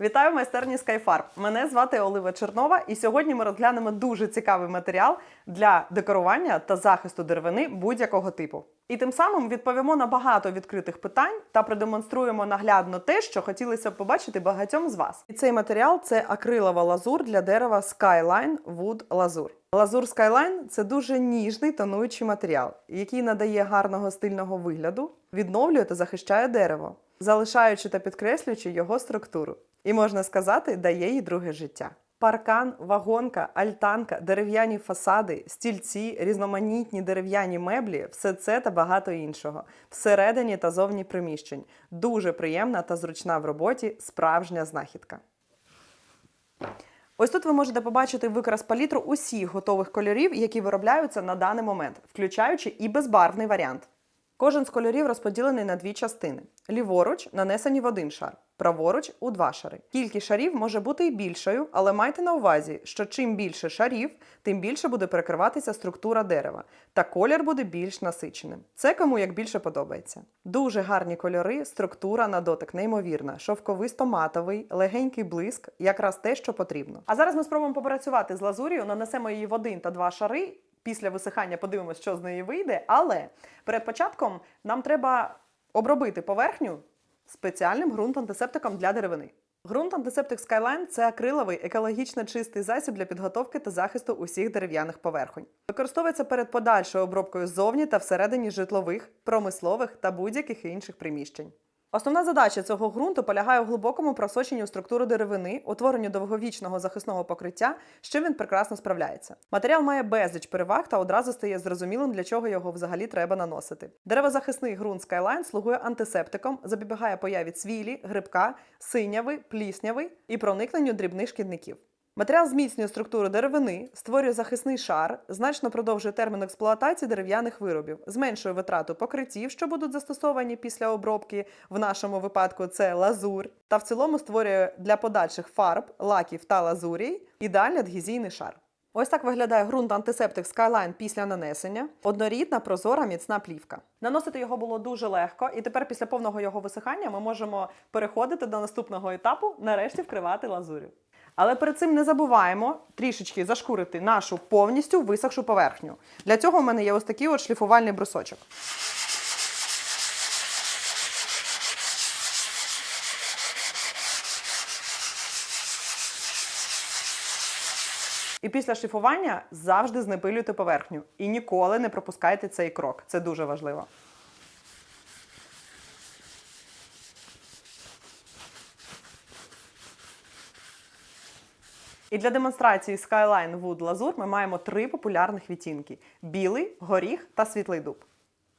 Вітаю майстерні Skyfarb. Мене звати Олива Чернова, і сьогодні ми розглянемо дуже цікавий матеріал для декорування та захисту деревини будь-якого типу. І тим самим відповімо на багато відкритих питань та продемонструємо наглядно те, що хотілося б побачити багатьом з вас. І цей матеріал це акрилова лазур для дерева Skyline Wood Лазур. Лазур Skyline – це дуже ніжний тонуючий матеріал, який надає гарного стильного вигляду, відновлює та захищає дерево, залишаючи та підкреслюючи його структуру. І можна сказати, дає їй друге життя. Паркан, вагонка, альтанка, дерев'яні фасади, стільці, різноманітні дерев'яні меблі все це та багато іншого. Всередині та зовні приміщень. Дуже приємна та зручна в роботі справжня знахідка. Ось тут ви можете побачити викрас палітру усіх готових кольорів, які виробляються на даний момент, включаючи і безбарвний варіант. Кожен з кольорів розподілений на дві частини: ліворуч нанесені в один шар, праворуч у два шари. Кількість шарів може бути і більшою, але майте на увазі, що чим більше шарів, тим більше буде перекриватися структура дерева, та колір буде більш насиченим. Це кому як більше подобається. Дуже гарні кольори, структура на дотик неймовірна, шовковисто-матовий, легенький блиск, якраз те, що потрібно. А зараз ми спробуємо попрацювати з лазур'ю, нанесемо її в один та два шари. Після висихання подивимося, що з неї вийде. Але перед початком нам треба обробити поверхню спеціальним ґрунт-антисептиком для деревини. Ґрунт антисептик Skyline – це акриловий, екологічно чистий засіб для підготовки та захисту усіх дерев'яних поверхонь. Використовується перед подальшою обробкою зовні та всередині житлових, промислових та будь-яких інших приміщень. Основна задача цього ґрунту полягає у глибокому просоченні у структуру деревини, утворенню довговічного захисного покриття, з чим він прекрасно справляється. Матеріал має безліч переваг та одразу стає зрозумілим, для чого його взагалі треба наносити. Деревозахисний ґрунт Skyline слугує антисептиком, запобігає появі цвілі, грибка, синяви, плісняви і проникненню дрібних шкідників. Матеріал зміцнює структуру деревини, створює захисний шар, значно продовжує термін експлуатації дерев'яних виробів, зменшує витрату покриттів, що будуть застосовані після обробки, в нашому випадку це лазур, та в цілому створює для подальших фарб, лаків та лазурій ідеальний адгезійний шар. Ось так виглядає ґрунт антисептик Skyline після нанесення. Однорідна, прозора, міцна плівка. Наносити його було дуже легко, і тепер після повного його висихання ми можемо переходити до наступного етапу, нарешті вкривати лазурю. Але перед цим не забуваємо трішечки зашкурити нашу повністю висохшу поверхню. Для цього в мене є ось такий от шліфувальний брусочок. І після шліфування завжди знепилюйте поверхню. І ніколи не пропускайте цей крок. Це дуже важливо. І для демонстрації Skyline Wood Lazur ми маємо три популярних відтінки: білий, горіх та світлий дуб.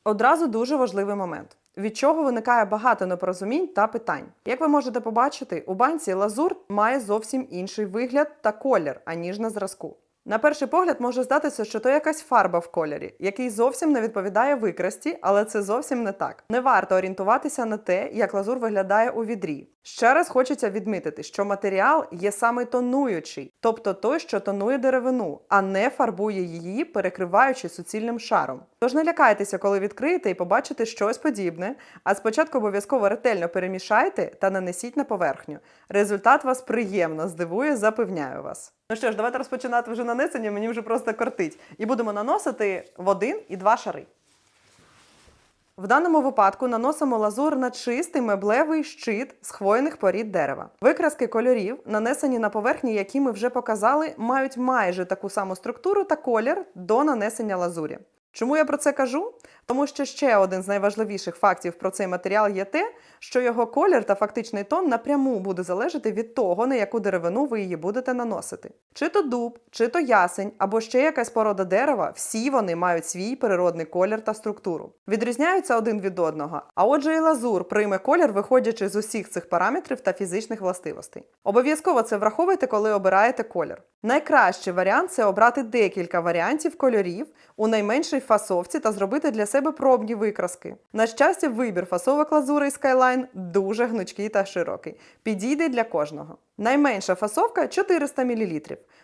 Одразу дуже важливий момент. Від чого виникає багато непорозумінь та питань. Як ви можете побачити, у банці лазур має зовсім інший вигляд та колір, аніж на зразку. На перший погляд може здатися, що то якась фарба в кольорі, який зовсім не відповідає викрасті, але це зовсім не так. Не варто орієнтуватися на те, як лазур виглядає у відрі. Ще раз хочеться відмітити, що матеріал є саме тонуючий, тобто той, що тонує деревину, а не фарбує її, перекриваючи суцільним шаром. Тож не лякайтеся, коли відкриєте і побачите щось подібне, а спочатку обов'язково ретельно перемішайте та нанесіть на поверхню. Результат вас приємно здивує, запевняю вас. Ну що ж, давайте розпочинати вже нанесення, мені вже просто кортить. І будемо наносити в один і два шари. В даному випадку наносимо лазур на чистий меблевий щит з хвойних порід дерева. Викраски кольорів, нанесені на поверхні, які ми вже показали, мають майже таку саму структуру та колір до нанесення лазурі. Чому я про це кажу? Тому що ще один з найважливіших фактів про цей матеріал є те, що його колір та фактичний тон напряму буде залежати від того, на яку деревину ви її будете наносити. Чи то дуб, чи то ясень, або ще якась порода дерева, всі вони мають свій природний колір та структуру. Відрізняються один від одного, а отже, і лазур прийме колір, виходячи з усіх цих параметрів та фізичних властивостей. Обов'язково це враховуйте, коли обираєте колір. Найкращий варіант це обрати декілька варіантів кольорів у найменшій фасовці та зробити для себе пробні викраски. На щастя, вибір фасовок лазури і Skyline дуже гнучкий та широкий. Підійде для кожного. Найменша фасовка 400 мл.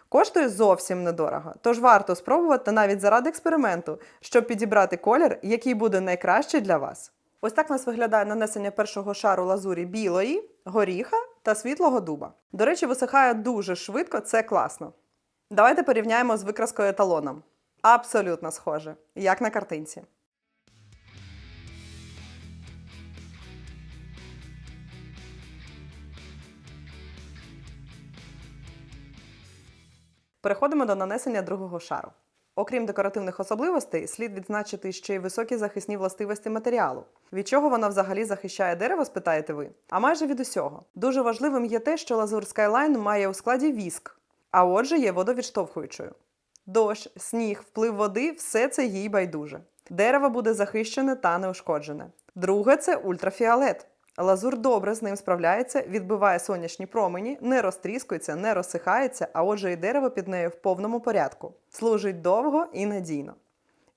Коштує зовсім недорого, тож варто спробувати навіть заради експерименту, щоб підібрати колір, який буде найкращий для вас. Ось так у нас виглядає нанесення першого шару лазурі білої, горіха та світлого дуба. До речі, висихає дуже швидко, це класно. Давайте порівняємо з викраскою еталоном. Абсолютно схоже, як на картинці. Переходимо до нанесення другого шару. Окрім декоративних особливостей, слід відзначити ще й високі захисні властивості матеріалу. Від чого вона взагалі захищає дерево, спитаєте ви? А майже від усього. Дуже важливим є те, що лазур Skyline має у складі віск, а отже є водовідштовхуючою. Дощ, сніг, вплив води все це їй байдуже. Дерево буде захищене та неушкоджене. Друге це ультрафіолет. Лазур добре з ним справляється, відбиває сонячні промені, не розтріскується, не розсихається, а отже, і дерево під нею в повному порядку. Служить довго і надійно.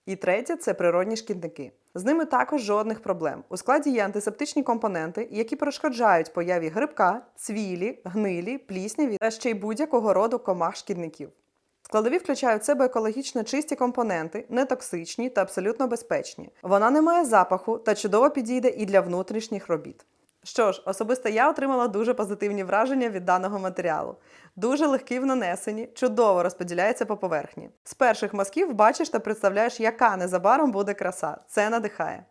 І третє це природні шкідники. З ними також жодних проблем. У складі є антисептичні компоненти, які перешкоджають появі грибка, цвілі, гнилі, плісняві та ще й будь-якого роду комах шкідників. Складові включають в себе екологічно чисті компоненти, нетоксичні та абсолютно безпечні. Вона не має запаху та чудово підійде і для внутрішніх робіт. Що ж, особисто я отримала дуже позитивні враження від даного матеріалу. Дуже легкий в нанесенні, чудово розподіляється по поверхні. З перших мазків бачиш та представляєш, яка незабаром буде краса. Це надихає.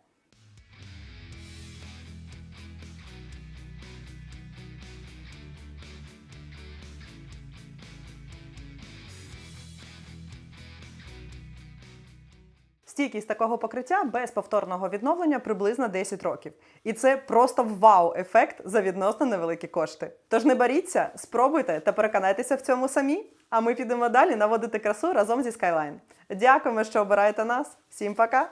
Стійкість такого покриття без повторного відновлення приблизно 10 років. І це просто вау-ефект за відносно невеликі кошти. Тож не боріться, спробуйте та переконайтеся в цьому самі. А ми підемо далі наводити красу разом зі Skyline. Дякуємо, що обираєте нас. Всім пока!